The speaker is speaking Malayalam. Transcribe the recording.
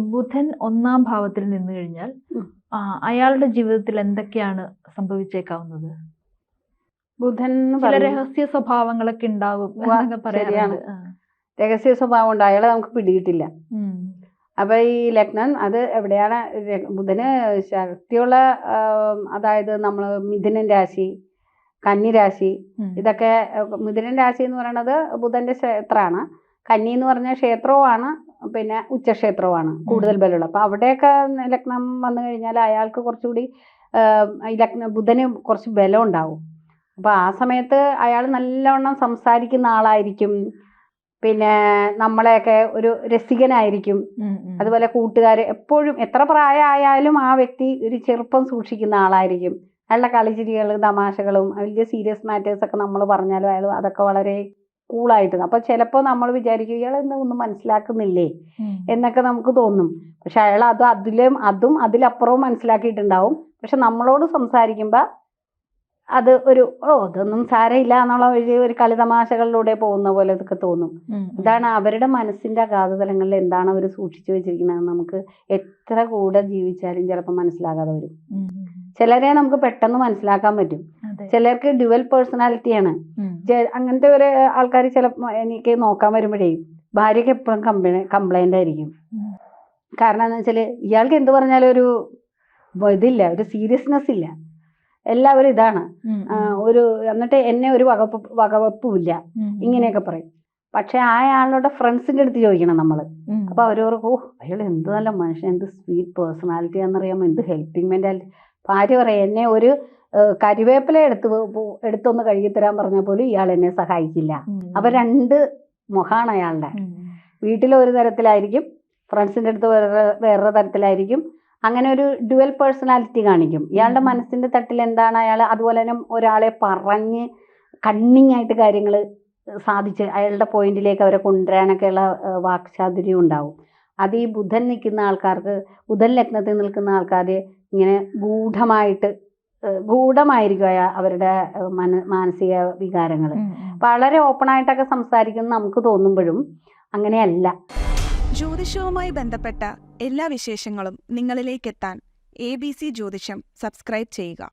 ബുധൻ ഒന്നാം ഭാവത്തിൽ നിന്ന് കഴിഞ്ഞാൽ അയാളുടെ ജീവിതത്തിൽ എന്തൊക്കെയാണ് സംഭവിച്ചേക്കാവുന്നത്? ബുധൻ ചില രഹസ്യ സ്വഭാവങ്ങളൊക്കെ ഉണ്ടാവും ശരിയാണ്. രഹസ്യ സ്വഭാവം ഉണ്ട്. അയാളെ നമുക്ക് പിടികിട്ടില്ല. ഉം. അപ്പൊ ഈ ലഗ്നം അത് എവിടെയാണ്? ബുധന് ശക്തിയുള്ള അതായത് നമ്മൾ മിഥുനൻ രാശി കന്നിരാശി ഇതൊക്കെ മിഥുനൻ രാശി എന്ന് പറയുന്നത് ബുധന്റെ ക്ഷേത്രമാണ്. കന്നി എന്ന് പറഞ്ഞ ക്ഷേത്രവുമാണ്. പിന്നെ ഉച്ചക്ഷേത്രമാണ് കൂടുതൽ ബലമുള്ളത് അപ്പോൾ അവിടെയൊക്കെ ലഗ്നം വന്നു കഴിഞ്ഞാൽ അയാൾക്ക് കുറച്ചുകൂടി ലഗ്ന ബുധന് കുറച്ച് ബലം ഉണ്ടാവും അപ്പൊ ആ സമയത്ത് അയാൾ നല്ലവണ്ണം സംസാരിക്കുന്ന ആളായിരിക്കും. പിന്നെ നമ്മളെയൊക്കെ ഒരു രസികനായിരിക്കും. അതുപോലെ കൂട്ടുകാർ എപ്പോഴും എത്ര പ്രായമായാലും ആ വ്യക്തി ഒരു ചെറുപ്പം സൂക്ഷിക്കുന്ന ആളായിരിക്കും. അയാളുടെ കളിചിരികൾ തമാശകളും വലിയ സീരിയസ് മാറ്റേഴ്സ് ഒക്കെ നമ്മൾ പറഞ്ഞാലും അയാൾ അതൊക്കെ വളരെ കൂളായിട്ട് അപ്പോൾ ചിലപ്പോ നമ്മൾ വിചാരിക്കും ഇയാൾ എന്താ ഒന്നും മനസ്സിലാക്കുന്നില്ലേ? എന്നൊക്കെ നമുക്ക് തോന്നും. പക്ഷെ അയാൾ അത് അതിലും അതും അതിലപ്പുറവും മനസ്സിലാക്കിയിട്ടുണ്ടാവും. പക്ഷെ നമ്മളോട് സംസാരിക്കുമ്പോൾ അത് ഒരു ഓ ഇതൊന്നും സാരമില്ല എന്നുള്ള ഒരു ഒരു കളിതമാശകളിലൂടെ പോകുന്ന പോലെ ഇതൊക്കെ തോന്നും. ഇതാണ് അവരുടെ മനസ്സിന്റെ അഗാധതലങ്ങളിൽ എന്താണ് അവർ സൂക്ഷിച്ചു വെച്ചിരിക്കുന്നത്? നമുക്ക് എത്ര കൂടെ ജീവിച്ചാലും ചിലപ്പോൾ മനസ്സിലാകാതെ വരും. ചിലരെ നമുക്ക് പെട്ടെന്ന് മനസ്സിലാക്കാൻ പറ്റും. ചിലർക്ക് ഡ്യുവൽ പേഴ്സണാലിറ്റിയാണ് ആണ്. അങ്ങനത്തെ ഒരു ആൾക്കാർ ചില എനിക്ക് നോക്കാൻ വരുമ്പോഴേ ഭാര്യയ്ക്ക് എപ്പോഴും കംപ്ലൈ കംപ്ലൈന്റ് ആയിരിക്കും. കാരണം എന്താ വെച്ചാൽ ഇയാൾക്ക് എന്ത് പറഞ്ഞാലും ഒരു ഇതില്ല ഒരു സീരിയസ്നെസ് ഇല്ല. എല്ലാവരും ഇതാണ്. ഒരു എന്നിട്ട് എന്നെ ഒരു വകപ്പ് വകവെപ്പുമില്ല. ഇല്ല ഇങ്ങനെയൊക്കെ പറയും. പക്ഷെ ആ ആളുടെ ഫ്രണ്ട്സിന്റെ അടുത്ത് ചോദിക്കണം നമ്മൾ അപ്പോൾ അപ്പൊ പറയും ഓ അയാൾ എന്ത് നല്ല മനുഷ്യൻ എന്ത് സ്വീറ്റ് പേഴ്സണാലിറ്റി ആണെന്നറിയാമോ എന്ത് ഹെൽപ്പിംഗ് മെന്റാലിറ്റി ഭാര്യ പറയാം എന്നെ ഒരു കരിവേപ്പില എടുത്ത് എടുത്തൊന്ന് കഴുകി തരാൻ പറഞ്ഞാൽ പോലും ഇയാൾ എന്നെ സഹായിക്കില്ല. അപ്പൊ രണ്ട് മുഖാണ് അയാളുടെ. വീട്ടിൽ ഒരു തരത്തിലായിരിക്കും ഫ്രണ്ട്സിന്റെ അടുത്ത് വേറെ വേറൊരു തരത്തിലായിരിക്കും. അങ്ങനെ ഒരു ഡുവൽ പേഴ്സണാലിറ്റി കാണിക്കും. ഇയാളുടെ. മനസ്സിന്റെ തട്ടിൽ എന്താണ് അയാൾ അതുപോലെ തന്നെ ഒരാളെ പറഞ്ഞ് കണ്ണിങ് ആയിട്ട് കാര്യങ്ങൾ സാധിച്ച് അയാളുടെ പോയിന്റിലേക്ക് അവരെ കൊണ്ടുവരാനൊക്കെയുള്ള വാക്ചാതുര്യം ഉണ്ടാവും. അത് ഈ ബുധൻ നിൽക്കുന്ന ആൾക്കാർക്ക് ബുധൻ ലഗ്നത്തിൽ നിൽക്കുന്ന ആൾക്കാർ ഇങ്ങനെ ഗൂഢമായിട്ട് ഗൂഢമായിരിക്കും അയാ- അവരുടെ മന മാനസിക വികാരങ്ങൾ. വളരെ ഓപ്പൺ ആയിട്ടൊക്കെ സംസാരിക്കുന്നു നമുക്ക് തോന്നുമ്പോഴും അങ്ങനെയല്ല. ജ്യോതിഷവുമായി ബന്ധപ്പെട്ട എല്ലാ വിശേഷങ്ങളും നിങ്ങളിലേക്കെത്താൻ എ ബി സി ജ്യോതിഷം സബ്സ്ക്രൈബ് ചെയ്യുക.